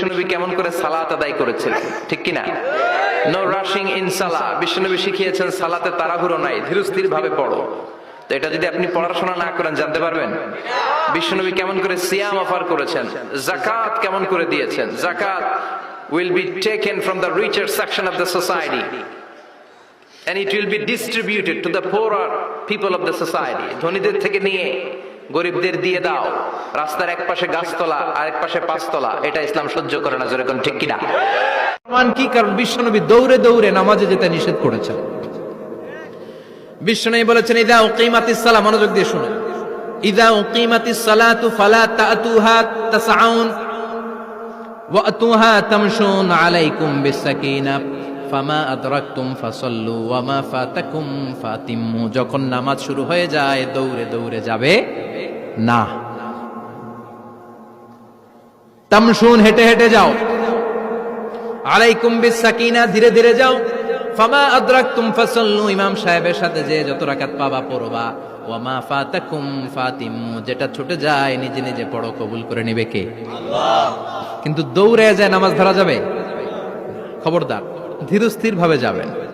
বিশ্বনবী কেমন করে সালাত আদায় করেছিলেন ঠিক কিনা? নো রাশিং ইন সালা বিশ্বনবী শিখিয়েছেন, সালাতে তাড়াহুড়ো নাই ধীরস্থির ভাবে পড়ো। তো এটা যদি আপনি পড়াশোনা না করেন, জানতে পারবেন? বিশ্বনবী কেমন করে সিয়াম অফার করেছেন? জাকাত কেমন করে দিয়েছেন? জাকাত will be taken from the richer section of the society and it will be distributed to the poorer people of the society ধনীদের থেকে নিয়ে গরিবদের দিয়ে দাও। রাস্তার এক পাশে গাছতলা আর এক পাশে পাঁচতলা। এটা ইসলাম সহ্য করে না যেরকম ঠিক কিনা? প্রমাণ কি কারণ? বিশ্বনবী দৌড়ে দৌড়ে নামাজে যেতে নিষেধ করেছেন। বিশ্বনবী বলেছেন, ইদা উকিমাতিস সালাহ মনোযোগ দিয়ে শুনুন। ইদা উকিমাতিস সালাতু ফালা তাতুহা তাসআউন ওয়াতুহা তামশুন আলাইকুম বিসাকিনা। ফামা আদরাকতুম ফাসাল্লু ওয়ামা ফাতাকুম ফাতিম্মু। যখন নামাজ শুরু হয়ে যায়, দৌড়ে দৌড়ে যাবে না। তামশুন, হেঁটে হেঁটে যাও। আলাইকুম বিসাকিনা ধীরে ধীরে যাও। ফামা আদরাকতুম ফাসাল্লু, ইমাম সাহেবের সাথে যে যত রাকাত পাবা, পড়বা। ওয়ামা ফাতাকুম ফাতিম্মু যেটা ছুটে যায়, নিজে নিজে পড়ো, কবুল করে নিবে কে? কিন্তু দৌড়ে যায় নামাজ ধরা যাবে? খবরদার ধীরস্থির ভাবে যাবেন।